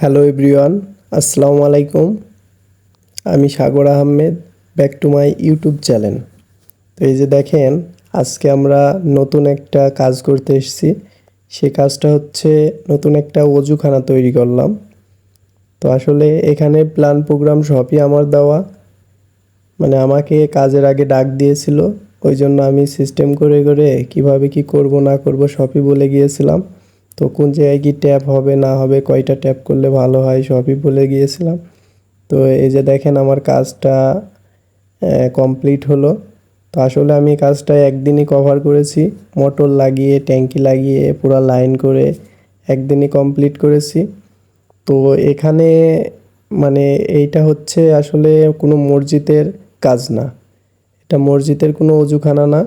Hello everyone আসসালামু আলাইকুম আমি Sagar Ahmed back to my YouTube channel তো এই যে দেখেন, আজকে আমরা নতুন একটা কাজ করতে এসেছি। সে কাজটা হচ্ছে নতুন একটা অজুখানা তৈরি করলাম। তো আসলে এখানে প্ল্যান প্রোগ্রাম সবই আমার দেওয়া। মানে আমাকে কাজের আগে ডাক দিয়েছিল। ওই জন্য আমি সিস্টেম করে করে কীভাবে কি করব, না করব সবই বলে গিয়েছিলাম। তো কোন জায়গায় কি ট্যাপ হবে, না হবে, কয়টা ট্যাপ করলে ভালো হয় সবই বলে গিয়েছিলাম। তো এই যে দেখেন আমার কাজটা কমপ্লিট হলো। তো আসলে আমি কাজটা একদিনই কভার করেছি। মোটর লাগিয়ে, ট্যাঙ্কি লাগিয়ে, পুরো লাইন করে একদিনই কমপ্লিট করেছি। তো এখানে মানে এইটা হচ্ছে আসলে কোনো মসজিদের কাজ না। এটা মসজিদের কোনো অজুখানা না।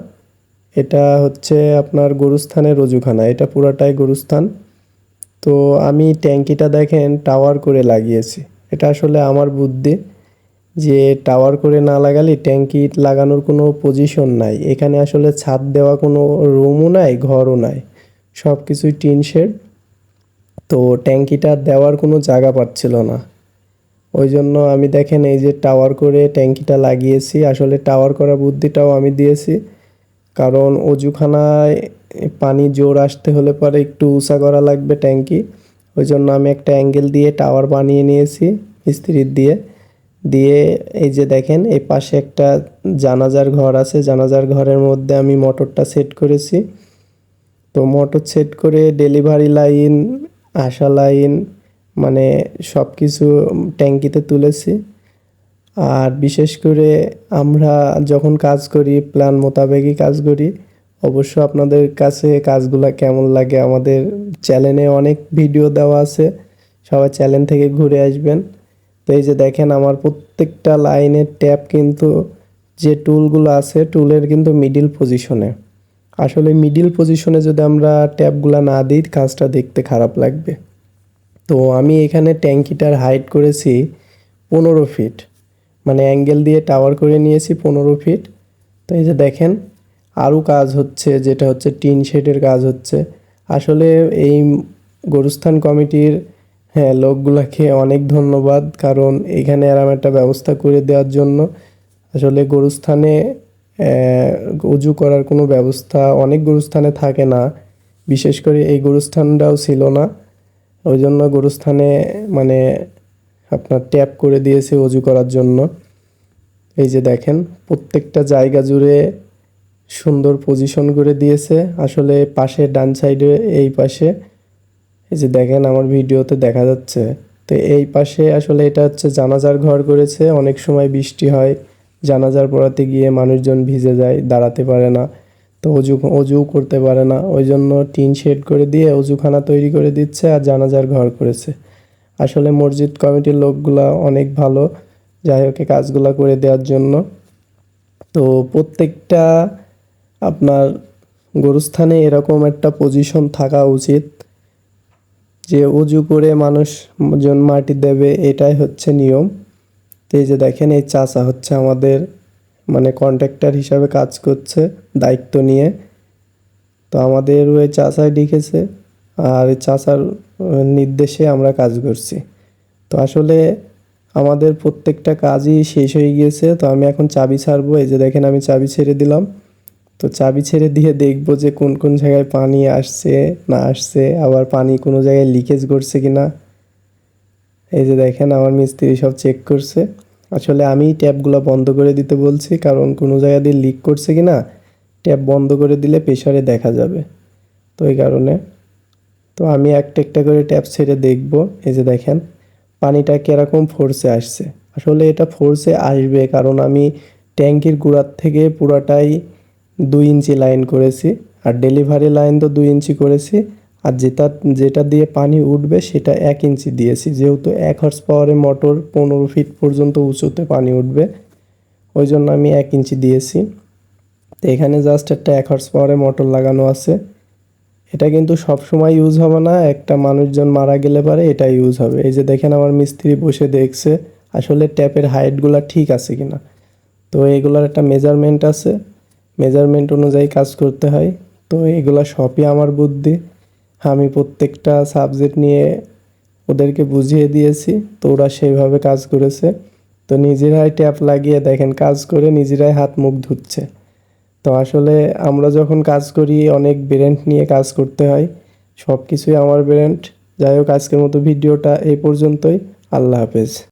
এটা হচ্ছে আপনার গরুস্থানের অজুখানা এটা পুরাটাই গরুস্থান। তো আমি ট্যাঙ্কিটা দেখেন টাওয়ার করে লাগিয়েছি। এটা আসলে আমার বুদ্ধি যে টাওয়ার করে না লাগালে ট্যাঙ্কি লাগানোর কোনো পজিশন নাই। এখানে আসলে ছাদ দেওয়া কোনো রুমও নাই, ঘরও নাই। সব কিছুই টিন শেড। তো ট্যাঙ্কিটা দেওয়ার কোনো জায়গা পাচ্ছিল না। ওই জন্য আমি দেখেন এই যে টাওয়ার করে ট্যাঙ্কিটা লাগিয়েছি। আসলে টাওয়ার করা বুদ্ধিটাও আমি দিয়েছি। কারণ অজুখানায় পানি জোর আসতে হলে পরে একটু উঁচা করা লাগবে ট্যাঙ্কি। ওই জন্য আমি একটা অ্যাঙ্গেল দিয়ে টাওয়ার বানিয়ে নিয়েছি মিস্ত্রির দিয়ে। দিয়ে এই যে দেখেন, এই পাশে একটা জানাজার ঘর আছে। জানাজার ঘরের মধ্যে আমি মোটরটা সেট করেছি। তো মোটর সেট করে ডেলিভারি লাইন, আসা লাইন মানে সব কিছু ট্যাঙ্কিতে তুলেছি। আর বিশেষ করে আমরা যখন কাজ করি প্ল্যান মোতাবেকই কাজ করি, অবশ্য আপনাদের কাছে কাজগুলো কেমন লাগে আমাদের চ্যানেলে অনেক ভিডিও দেওয়া আছে, সবাই চ্যানেল থেকে ঘুরে আসবেন। তো এই যে দেখেন আমার প্রত্যেকটা লাইনের ট্যাপ কিন্তু যে টুলগুলো আছে, টুলের কিন্তু মিডিল পজিশনে আসলে মিডিল পজিশনে যদি আমরা ট্যাপগুলো না দিই, কাজটা দেখতে খারাপ লাগবে। তো আমি এখানে ট্যাঙ্কিটার হাইট করেছি পনেরো ফিট মানে অ্যাঙ্গেল দিয়ে টাওয়ার করে নিয়েছি পনেরো ফিট তো এই যে দেখেন, আরও কাজ হচ্ছে, যেটা হচ্ছে টিন শেডের কাজ হচ্ছে। আসলে এই গরুস্থান কমিটির হ্যাঁ লোকগুলাকে অনেক ধন্যবাদ, কারণ এখানে এরম একটা ব্যবস্থা করে দেওয়ার জন্য। আসলে গরুস্থানে উজু করার কোনো ব্যবস্থা অনেক গরুস্থানে থাকে না। বিশেষ করে এই গরুস্থানটাও ছিল না। ওই জন্য গরুস্থানে মানে আপনার ট্যাপ করে দিয়েছে অজু করার জন্য। এই যে দেখেন, প্রত্যেকটা জায়গা জুড়ে সুন্দর পজিশন করে দিয়েছে। আসলে পাশে ডান সাইডে এই পাশে, এই যে দেখেন আমার ভিডিওতে দেখা যাচ্ছে। তো এই পাশে আসলে এটা হচ্ছে জানাজার ঘর করেছে। অনেক সময় বৃষ্টি হয়, জানাজার পড়াতে গিয়ে মানুষজন ভিজে যায়, দাঁড়াতে পারে না, তো অজু, অজুও করতে পারে না। ওই জন্য টিন শেড করে দিয়ে অজুখানা তৈরি করে দিচ্ছে আর জানাজার ঘর করেছে। আসলে মসজিদ কমিটির লোকগুলা অনেক ভালো। যাই হোক কাজগুলো করে দেওয়ার জন্য। তো প্রত্যেকটা আপনার গরুস্থানে এরকম একটা পজিশন থাকা উচিত যে উজু করে মানুষ জন মাটি দেবে, এটাই হচ্ছে নিয়ম। তো এই যে দেখেন, এই চাচা হচ্ছে আমাদের মানে কন্ট্রাক্টর হিসাবে কাজ করছে, দায়িত্ব নিয়ে। তো আমাদের ওই চাচাই লিখেছে আর চাচার নির্দেশে আমরা কাজ করছি। তো আসলে আমাদের প্রত্যেকটা কাজই শেষ হয়ে গিয়েছে, তো আমি এখন চাবি ছাড়বো। এই যে দেখেন আমি চাবি ছেড়ে দিলাম। তো চাবি ছেড়ে দিয়ে দেখব যে কোন কোন জায়গায় পানি আসছে, না আসছে, আবার পানি কোনো জায়গায় লিকেজ করছে কি না এই যে দেখেন আমার মিস্ত্রি সব চেক করছে। আসলে আমি ট্যাপগুলো বন্ধ করে দিতে বলছি, কারণ কোনো জায়গা দিয়ে লিক করছে কি না ট্যাপ বন্ধ করে দিলে প্রেশারে দেখা যাবে। তো এই কারণে তো আমি একটা একটা করে ট্যাপ ছেড়ে দেখব। এই যে দেখেন, পানিটা কীরকম ফোর্সে আসছে। আসলে এটা ফোর্সে আসবে কারণ আমি ট্যাঙ্কির গোড়ার থেকে পুরাটাই দুই ইঞ্চি লাইন করেছি। আর ডেলিভারি লাইন তো দুই ইঞ্চি করেছি। আর যেটা যেটা দিয়ে পানি উঠবে সেটা এক ইঞ্চি দিয়েছি। যেহেতু এক হর্স পাওয়ারে মোটর পনেরো ফিট পর্যন্ত উঁচুতে পানি উঠবে, ওই জন্য আমি এক ইঞ্চি দিয়েছি। তো এখানে জাস্ট একটা এক হর্স পাওয়ারে মোটর লাগানো আছে। এটা কিন্তু সব সময় ইউজ হবে না, একটা মানুষজন মারা গেলে পারে এটা ইউজ হবে। এই যে দেখেন আমার মিস্ত্রি বসে দেখছে, আসলে ট্যাপের হাইটগুলো ঠিক আছে কিনা। তো এগুলোর একটা মেজারমেন্ট আছে মেজারমেন্ট অনুযায়ী কাজ করতে হয়। তো এগুলো সবই আমার বুদ্ধি। আমি প্রত্যেকটা সাবজেক্ট নিয়ে ওদেরকে বুঝিয়ে দিয়েছি, তো ওরা সেইভাবে কাজ করেছে। তো নিজেরাই ট্যাপ লাগিয়ে দেখেন, কাজ করে নিজেরাই হাত মুখ ধুচ্ছে। তো আসলে আমরা যখন কাজ করি, অনেক ব্র্যান্ড নিয়ে কাজ করতে হয়। সব কিছুই আমার ব্র্যান্ড যাই হোক, আজকের মতো ভিডিওটা এই পর্যন্তই। আল্লাহ হাফেজ।